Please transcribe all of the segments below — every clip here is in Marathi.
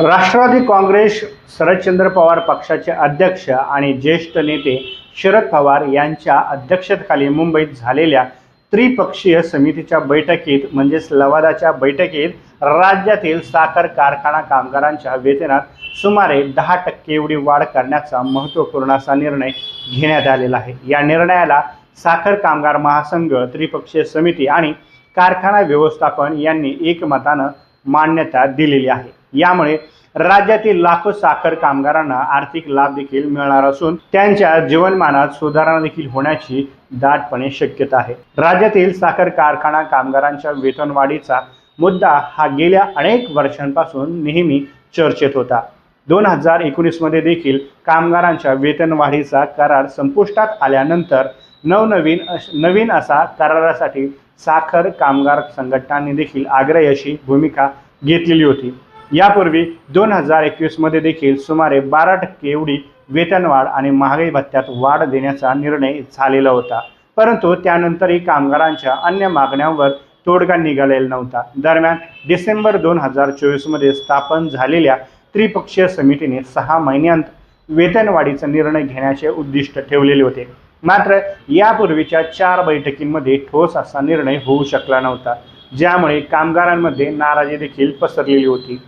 राष्ट्रवादी काँग्रेस शरदचंद्र पवार पक्षाचे अध्यक्ष आणि ज्येष्ठ नेते शरद पवार यांच्या अध्यक्षतेखाली मुंबईत झालेल्या त्रिपक्षीय समितीच्या बैठकीत म्हणजेच लवादाच्या बैठकीत राज्यातील साखर कारखाना कामगारांच्या वेतनात सुमारे दहा टक्के एवढी वाढ करण्याचा महत्त्वपूर्ण असा निर्णय घेण्यात आलेला आहे. या निर्णयाला साखर कामगार महासंघ त्रिपक्षीय समिती आणि कारखाना व्यवस्थापन यांनी एकमतानं मान्यता दिलेली आहे. यामुळे राज्यातील लाखो साखर कामगारांना आर्थिक लाभ देखील मिळणार असून त्यांच्या जीवनमानात सुधारणा देखील होण्याची दाटपणे शक्यता आहे. राज्यातील साखर कारखाना कामगारांच्या वेतनवाढीचा मुद्दा हा गेल्या अनेक वर्षांपासून नेहमी चर्चेत होता. दोन हजार एकोणीसमध्ये देखील कामगारांच्या वेतनवाढीचा करार संपुष्टात आल्यानंतर नवनवीन नवीन असा करारासाठी साखर कामगार संघटनांनी देखील आग्रही अशी भूमिका घेतलेली होती. यापूर्वी दोन हजार एकवीसमध्ये देखील सुमारे बारा टक्के एवढी वेतनवाढ आणि महागाई भत्त्यात वाढ देण्याचा निर्णय झालेला होता. परंतु त्यानंतरही कामगारांच्या अन्य मागण्यांवर तोडगा निघालेला नव्हता. दरम्यान डिसेंबर दोन हजार चोवीसमध्ये स्थापन झालेल्या त्रिपक्षीय समितीने सहा महिन्यांत वेतनवाढीचा निर्णय घेण्याचे उद्दिष्ट ठेवलेले होते. मात्र यापूर्वीच्या चार बैठकींमध्ये ठोस असा निर्णय होऊ शकला नव्हता ज्यामुळे कामगारांमध्ये नाराजी देखील पसरलेली होती.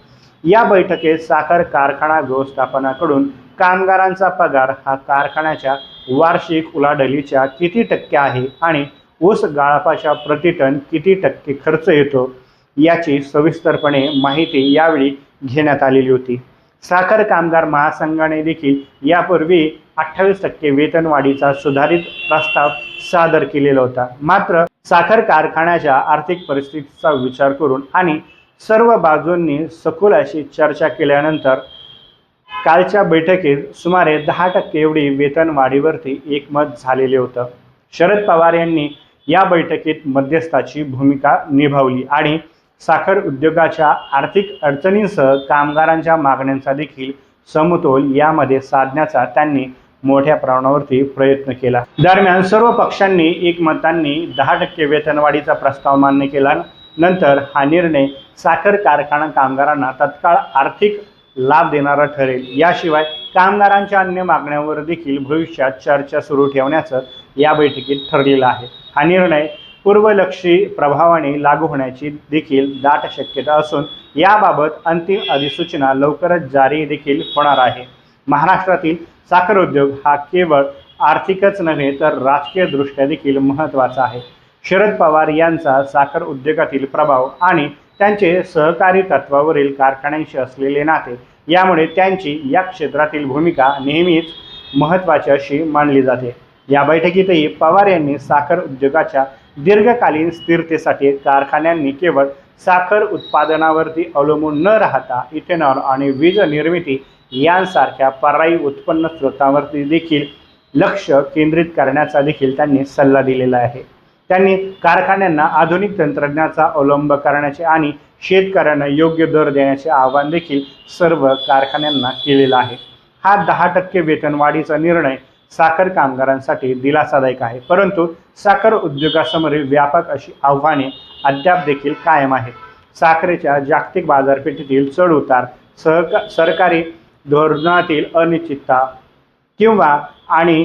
या बैठकीत साखर कारखाना व्यवस्थापनाकडून कामगारांचा पगार हा कारखान्याच्या वार्षिक उलाढलीच्या किती टक्के आहे आणि ऊस गाळपाच्या प्रतिटन किती टक्के खर्च येतो याची सविस्तरपणे माहिती यावेळी घेण्यात आलेली होती. साखर कामगार महासंघाने देखील यापूर्वी अठ्ठावीस टक्के वेतनवाढीचा सुधारित प्रस्ताव सादर केलेला होता. मात्र साखर कारखान्याच्या आर्थिक परिस्थितीचा विचार करून आणि सर्व बाजूंनी सखोल अशी चर्चा केल्यानंतर कालच्या बैठकीत सुमारे दहा टक्के एवढी वेतनवाढीवरती एकमत झालेले होतं. शरद पवार यांनी या बैठकीत मध्यस्थाची भूमिका निभावली आणि साखर उद्योगाच्या आर्थिक अडचणींसह कामगारांच्या मागण्यांचा देखील समतोल यामध्ये साधण्याचा त्यांनी मोठ्या प्रमाणावरती प्रयत्न केला. दरम्यान सर्व पक्षांनी एकमतांनी दहा टक्के वेतनवाढीचा प्रस्ताव मान्य केला. नंतर हा निर्णय साखर कारखाना कामगारांना तत्काळ आर्थिक लाभ देणारा ठरेल. याशिवाय कामगारांच्या अन्य मागण्यांवर देखील भविष्यात चर्चा सुरू ठेवण्याचं या बैठकीत ठरलेलं आहे. हा निर्णय पूर्वलक्षी प्रभावाने लागू होण्याची देखील दाट शक्यता असून याबाबत अंतिम अधिसूचना लवकरच जारी देखील होणार आहे. महाराष्ट्रातील साखर उद्योग हा केवळ आर्थिकच नव्हे तर राजकीयदृष्ट्या देखील महत्त्वाचा आहे. शरद पवार यांचा साखर उद्योगातील प्रभाव आणि त्यांचे सहकारी तत्वावरील कारखान्यांशी असलेले नाते यामुळे त्यांची या क्षेत्रातील भूमिका नेहमीच महत्त्वाची अशी मानली जाते. या बैठकीतही पवार यांनी साखर उद्योगाच्या दीर्घकालीन स्थिरतेसाठी कारखान्यांनी केवळ साखर उत्पादनावरती अवलंबून न राहता इथेनॉल आणि वीज निर्मिती यांसारख्या पर्यायी उत्पन्न स्रोतांवरती देखील लक्ष केंद्रित करण्याचा देखील त्यांनी सल्ला दिलेला आहे. त्यांनी कारखान्यांना आधुनिक तंत्रज्ञानाचा अवलंब करण्याचे आणि शेतकऱ्यांना योग्य दर देण्याचे आवाहन देखील सर्व कारखान्यांना केलेलं आहे. हा दहा टक्के वेतनवाढीचा निर्णय साखर कामगारांसाठी दिलासादायक आहे. परंतु साखर उद्योगासमोरील व्यापक अशी आव्हाने अद्याप देखील कायम आहेत. साखरेच्या जागतिक बाजारपेठेतील चढ उतार सहका सरकारी धोरणातील अनिश्चितता किंवा आणि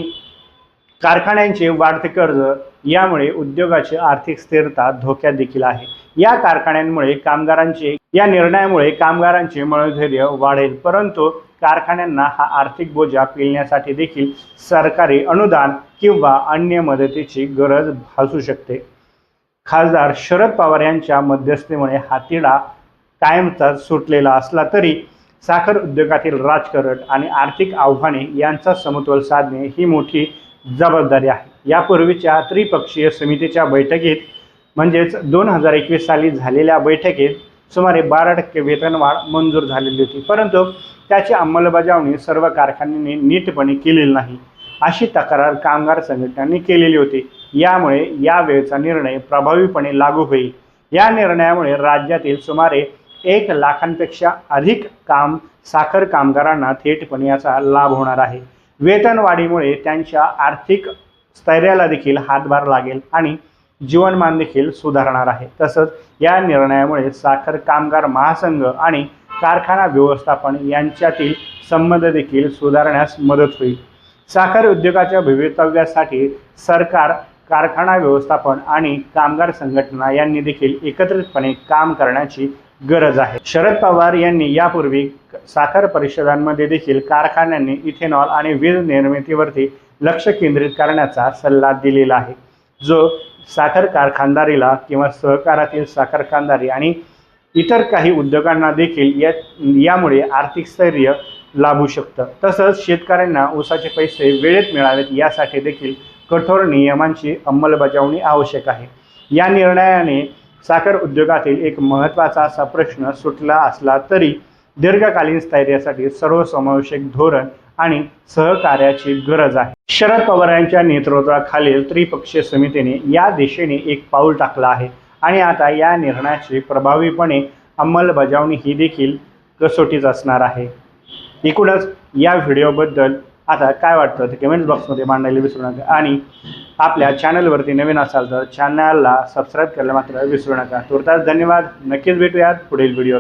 कारखान्यांचे वाढते कर्ज यामुळे उद्योगाची आर्थिक स्थिरता धोक्यात देखील आहे. या कारखान्यांमुळे कामगारांचे या निर्णयामुळे कामगारांचे मनोधैर्य वाढेल परंतु कारखान्यांना हा आर्थिक बोजा पेलण्यासाठी देखील सरकारी अनुदान किंवा अन्य मदतीची गरज भासू शकते. खासदार शरद पवार यांच्या मध्यस्थीमुळे हा तिढा कायमचा सुटलेला असला तरी साखर उद्योगातील राजकारण आणि आर्थिक आव्हाने यांचा समतोल साधणे ही मोठी जबाबदारी आहे. यापूर्वीच्या त्रिपक्षीय समितीच्या बैठकीत म्हणजेच दोन हजार एकवीस साली झालेल्या बैठकीत सुमारे बारा टक्के वेतनवाढ मंजूर झालेली होती. परंतु त्याची अंमलबजावणी सर्व कारखान्यांनी नीटपणे केलेली नाही. अशी तक्रार कामगार संघटनांनी केलेली होती. यामुळे या वेळेचा निर्णय प्रभावीपणे लागू होईल. या निर्णयामुळे राज्यातील सुमारे एक लाखांपेक्षा अधिक काम साखर कामगारांना थेटपणे याचा लाभ होणार आहे. वेतनवाढीमुळे त्यांच्या आर्थिक स्थैर्याला देखील हातभार लागेल आणि जीवनमान देखील सुधारणार आहे. तसंच या निर्णयामुळे साखर कामगार महासंघ आणि कारखाना व्यवस्थापन यांच्यातील संबंध देखील सुधारण्यास मदत होईल. साखर उद्योगाच्या भवितव्यासाठी सरकार कारखाना व्यवस्थापन आणि कामगार संघटना यांनी देखील एकत्रितपणे काम करण्याची गरज आहे. शरद पवार यांनी यापूर्वी साखर परिषदांमध्ये देखील कारखान्यांनी इथेनॉल आणि वीज निर्मितीवरती लक्ष केंद्रित करण्याचा सल्ला दिलेला आहे. जो साखर कारखानदारीला किंवा सहकारातील साखर कारखानदारी आणि इतर काही उद्योगांना देखील या यामुळे आर्थिक स्थैर्य लाभू शकतं. तसंच शेतकऱ्यांना ऊसाचे पैसे वेळेत मिळावेत यासाठी देखील कठोर नियमांची अंमलबजावणी आवश्यक आहे. या निर्णयाने साखर उद्योगातील एक महत्त्वाचा असा प्रश्न सुटला असला तरी दीर्घकालीन स्थैर्यासाठी सर्वसमावेशक धोरण आणि सहकार्याची गरज आहे. शरद पवार यांच्या नेतृत्वाखालील त्रिपक्षीय समितीने या दिशेने एक पाऊल टाकलं आहे आणि आता या निर्णयाची प्रभावीपणे अंमलबजावणी ही देखील कसोटीच असणार आहे. एकूणच या व्हिडिओबद्दल आता काय वाटतं? ते कमेंट बॉक्समध्ये मांडायला विसरू नका. आणि आपल्या चॅनलवरती नवीन असाल तर चॅनलला सबस्क्राईब करायला मात्र विसरू नका. तुर्तास धन्यवाद. नक्कीच भेटूयात पुढील व्हिडिओ